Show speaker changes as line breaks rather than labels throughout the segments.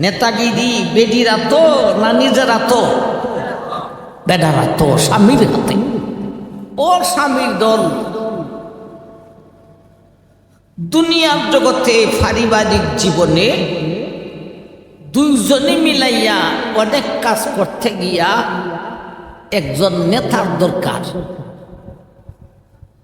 নেতাগিরি বেডিরা তো না নিজেরা তো। বেডারা তো, স্বামীর হাতে। ওর স্বামীর দল। দুনিয়ার জগতে পারিবারিক জীবনে দুইজনে মিলাইয়া অনেক কাজ করতে গিয়া একজন নেতার দরকার।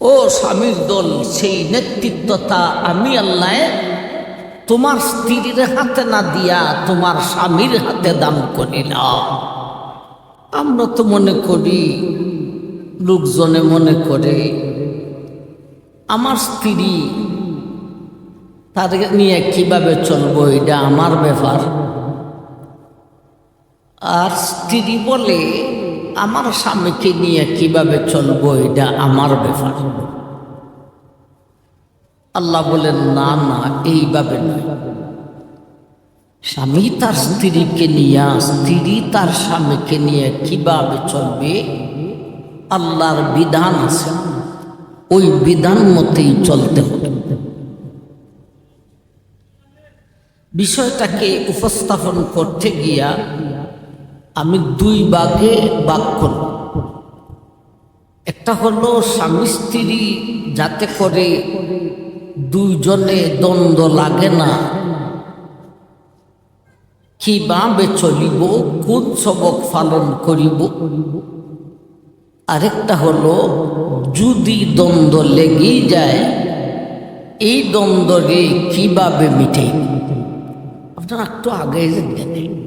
ও স্বামীর দল, সেই নেতৃত্বতা আমি আল্লাহ তোমার স্ত্রীর হাতে না দিয়া তোমার স্বামীর হাতে দান করিলাম আমরা তো মনে করি, লোকজনে মনে করে, আমার স্ত্রী তার নিয়ে কীভাবে চলবো এটা আমার ব্যাপার। আর স্ত্রী বলে, আমার স্বামীকে নিয়ে কীভাবে চলবো এটা আমার ব্যাপার। আল্লাহ বলেন, না না, এইভাবে নয়। স্বামী তার স্ত্রীকে নিয়ে, স্ত্রী তার স্বামীকে নিয়ে কীভাবে চলবে? আল্লাহর বিধান আছে। ওই বিধান মতেই চলতে হবে। বিষয়টাকে উপস্থাপন করতে গিয়া আমি দুই ভাগে ভাগ করব। একটা হলো স্বামী স্ত্রী যাতে করে দুইজনে দ্বন্দ্ব লাগে না। কীভাবে চলিব, কোন সবক পালন করিব? আরেকটা হলো, যদি দ্বন্দ্ব লেগেই যায়, এই দ্বন্দ্বকে কীভাবে মিটে? আপনারা একটু আগে দেখেন।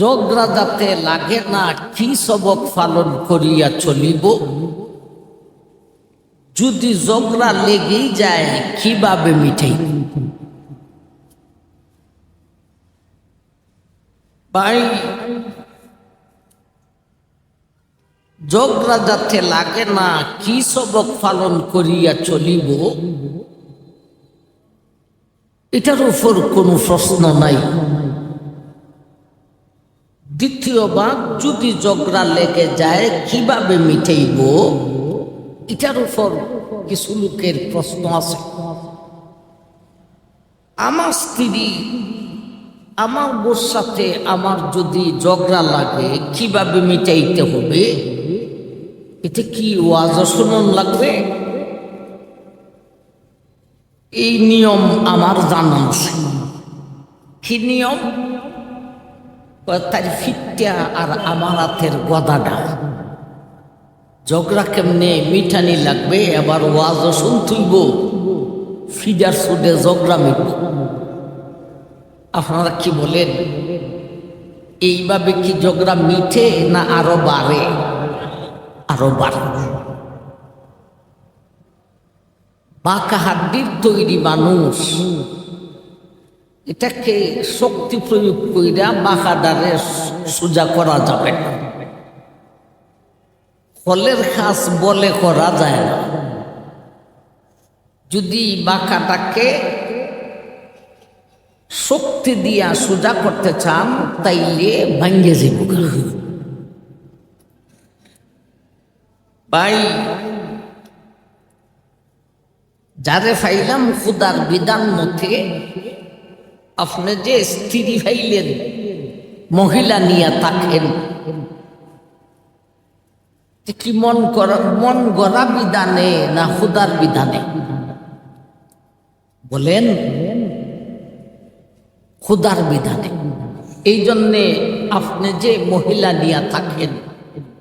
যোগরা যাতে লাগে না, কি সবক পালন করিয়া চলিব? যদি যোগরা লেগেই যায়, কীভাবে মিঠাই ভাই যোগরা যাতে লাগে না, কি সবক পালন করিয়া চলিব? এটার উপর কোনো প্রশ্ন নাই। দ্বিতীয় ভাগ যদি ঝগড়া লেগে যায়, কীভাবে মিটাইব? এটার উপর কিছু লোকের প্রশ্ন আছে। আমার স্ত্রী, আমার বোর সাথে আমার যদি ঝগড়া লাগে, কীভাবে মিটাইতে হবে? এতে কি ওয়াজ শুনুন লাগবে? এই নিয়ম আমার জানা কি নিয়ম? তার ফিটটা আর আমার হাতের গদাটা। ঝগড়া কেমনে মিঠানি লাগবে? এবার ওয়াজ শুনতুইব ফিডার সুদে ঝগড়া মিটব। আপনারা কি বলেন? এইভাবে কি ঝগড়া মিঠে না আরও বাড়ে? আরও বাড়ে। বাঁকা হাড্ডির তৈরি মানুষ। এটাকে শক্তি প্রয়োগ কইরা বাঁকাডারে সোজা করা যাবে না। ফলের খাস বলে করা যায় না। যদি বাঁকাটাকে শক্তি দিয়া সোজা করতে চান, তাইলে ভাঙ্গে যাব ভাই, যারে ফাইলাম, খুদার বিধান মতে আপনি যে স্ত্রী ভাইলেন, মহিলা নিয়ে থাকেন। কি মন মন গড়া বিধানে না খুদার বিধানে? বলেন, খুদার বিধানে। এই জন্যে আপনি যে মহিলা নিয়ে থাকেন,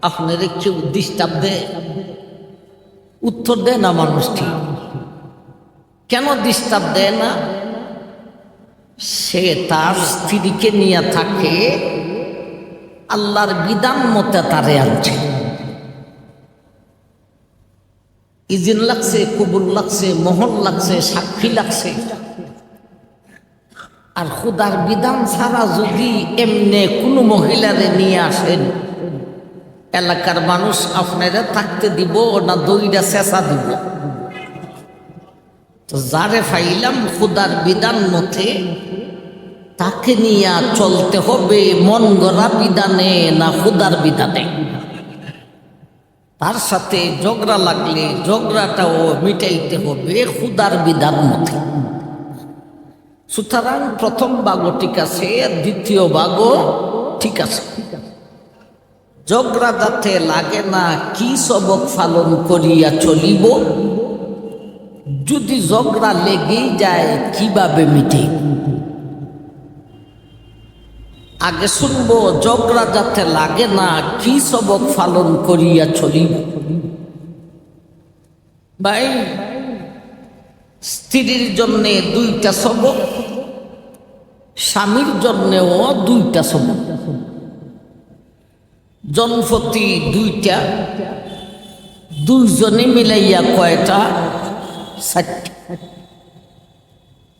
আপনার কেউ ডিস্টার্ব দেয় উত্তর দেয় না মানুষটি কেন ডিস্টার্ব দেয় না? সে তার স্ত্রীকে নিয়ে থাকে, আল্লাহর বিধান মতে তারে আনছে। ইজিন লাগছে কবুল লাগছে মোহন লাগছে, সাক্ষী লাগছে। আর খুদার বিধান ছাড়া যদি এমনি কোনো মহিলারে নিয়ে আসেন, এলাকার মানুষ আপনারা থাকতে দিব না দইটা চেঁচা দিব। তো যারে ফাইলাম খুদার বিধান মতে, তাকে নিয়ে চলতে হবে মন গড়া বিধানে, না খুদার বিধানে। তার সাথে ঝগড়া লাগলে ঝগড়াটাও মিটাইতে হবে খুদার বিধান মতে। সুতরাং প্রথম ভাগও ঠিক আছে, দ্বিতীয় ভাগও ঠিক আছে। ঝগড়া যাতে লাগে না, কি সবক পালন করিয়া চলিব? যদি ঝগড়া লেগেই যায়, কীভাবে মিটে? আগে শুনব, ঝগড়া যাতে লাগে না, কি সবক পালন করিয়া চলিব? ভাই, স্ত্রীর জন্যে দুইটা সবক, স্বামীর জন্যেও দুইটা সবক। জনপতি দুইটা, দুইজনে মিলাইয়া কয়টা?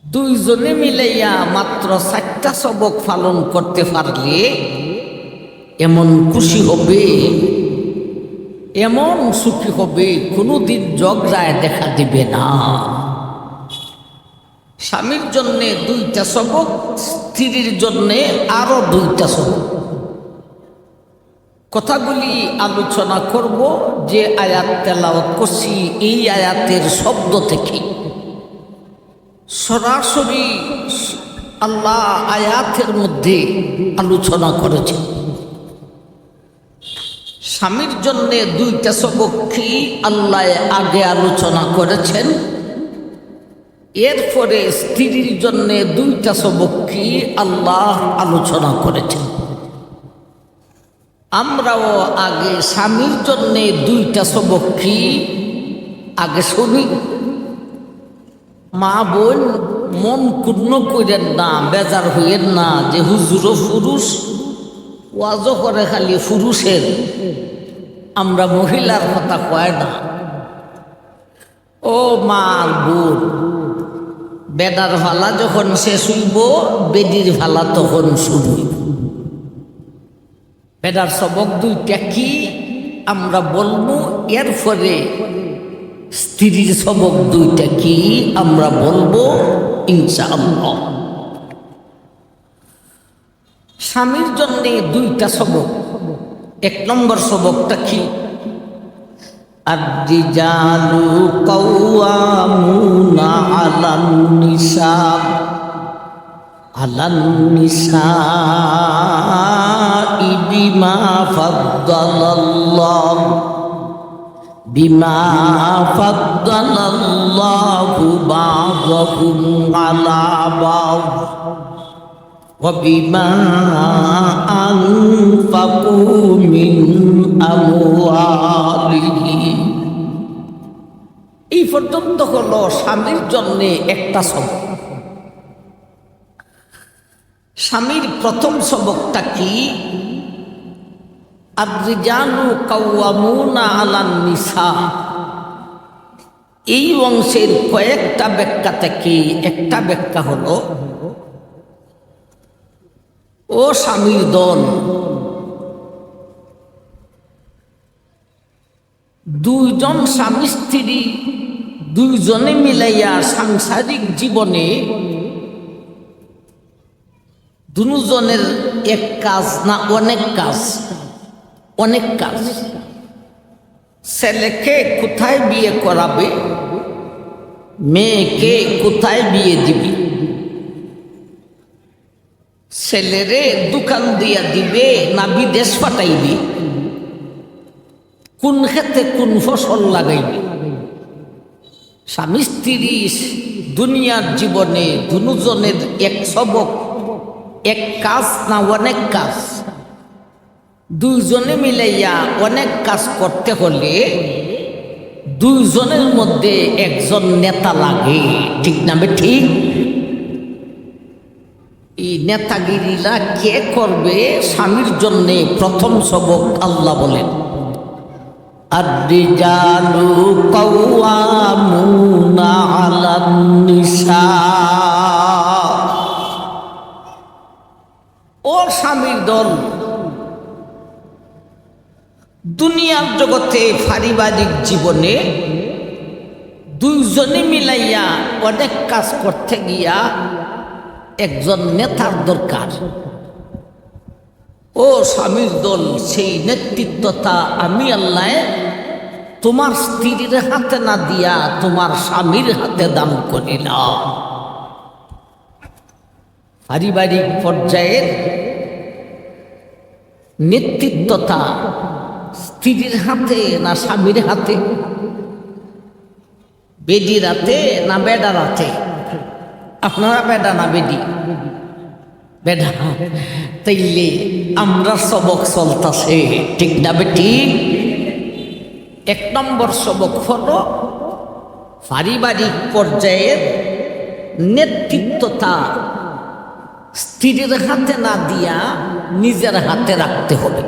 দুইজনে মিলাইয়া মাত্র চারটা সবক পালন করতে পারলে এমন খুশি হবে, এমন সুখী হবে, কোনোদিন ঝগড়ায় দেখা দিবে না। স্বামীর জন্যে দুইটা সবক, স্ত্রীর জন্যে আরও দুইটা সবক। কথাগুলি আলোচনা করব যে আয়াত তেলাওয়াত করছি, এই আয়াতের শব্দ থেকে। সরাসরি আল্লাহ আয়াতের মধ্যে আলোচনা করেছেন স্বামীর জন্যে দুইটা সবক আল্লাহ আগে আলোচনা করেছেন? এরপরে স্ত্রীর জন্যে দুইটা সবক আল্লাহ আলোচনা করেছেন? আমরাও আগে স্বামীর জন্যে দুইটা সবক আগে শুনি। মা বোন, মন পূর্ণ করেন না, বেজার হইয়েন না যে হুজুর পুরুষ ওয়াজ করে খালি পুরুষের। আমরা মহিলার কথা কয় না। ও মা বোন বেডার ভালা যখন শেষ হইব বেডির ভালা তখন শুরু। বেডার সবক দুইটা কি আমরা বলবো এর ফলে স্ত্রীর সবক দুইটা কি আমরা বলবো ইনশাআল্লাহ স্বামীর জন্য দুইটা সবক এক নম্বর সবকটা কি الرجال قوامون على النساء على النساء بما فضل الله بما فضل الله بعضهم على بعض وبما أنفقوا من أموالهم এই পর্যন্ত হলো স্বামীর জন্য একটা সবক স্বামীর প্রথম সবকটা কি আদ্রিজানু কাউয়ামুনা আলান নিসা। এই অংশের কয়েকটা ব্যাখ্যা থেকে একটা ব্যাখ্যা হলো, ও স্বামীর দল দুইজন স্বামী স্ত্রী দুইজনে মিলাইয়া সাংসারিক জীবনে দুজনের এক কাজ না অনেক কাজ? অনেক কাজ। ছেলেকে কোথায় বিয়ে করাবে? মেয়েকে কোথায় বিয়ে দিবি? ছেলেরে দোকান দিয়া দিবে না বিদেশ পাঠাইবি? কোন ক্ষেত্রে কোন ফসল লাগাইবে? স্বামী স্ত্রী দুনিয়ার জীবনে দুজনের এক সবক, এক কাজ না অনেক কাজ? দুইজনে মিলাইয়া অনেক কাজ করতে হলে দুইজনের মধ্যে একজন নেতা লাগে ঠিক নামে ঠিক এই নেতাগিরিরা কে করবে স্বামীর জন্যে প্রথম সবক আল্লাহ বলেন الرجال قوامون على النساء ও স্বামীর দল দুনিয়ার জগতে পারিবারিক জীবনে দুইজনে মিলাইয়া অনেক কাজ করতে গিয়া একজন নেতার দরকার। ও স্বামীর দল, সেই নেতৃত্বতা আমি আল্লাহ তোমার স্ত্রীর হাতে না দিয়া তোমার স্বামীর হাতে দান করিলাম। পারিবারিক পর্যায়ের নেতৃত্বতা স্ত্রীর হাতে না স্বামীর হাতে? বেডির রাতে না বেডার হাতে আপনারা বেডা না বেডি? বেডা। তাইলে আমরা সবক চলতাছে, ঠিক না বেটি? এক নম্বর সবক হলো পারিবারিক পর্যায়ের নেতৃত্বতা। স্ত্রীর হাতে না দিয়া নিজের হাতে রাখতে হবে।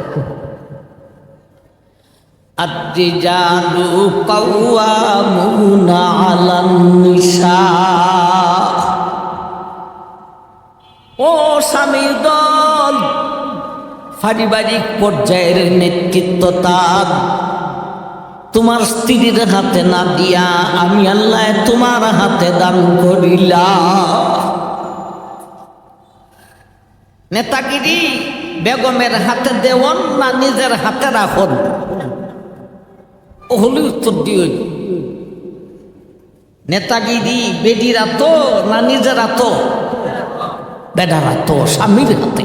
الرجال قوامون على النساء ও স্বামীর দল পারিবারিক পর্যায়ের নেতৃত্বতা তোমার স্ত্রীর হাতে না দিয়া আমি আল্লাহ তোমার হাতে দান করিলাম নেতাগিরি বেগমের হাতে দেওয়ান না নিজের হাতে রাখন ও হলে উত্তর দিও। নেতাগিরি বেডিরা তো না নিজেরা তো বেডারা তো স্বামীর হাতে।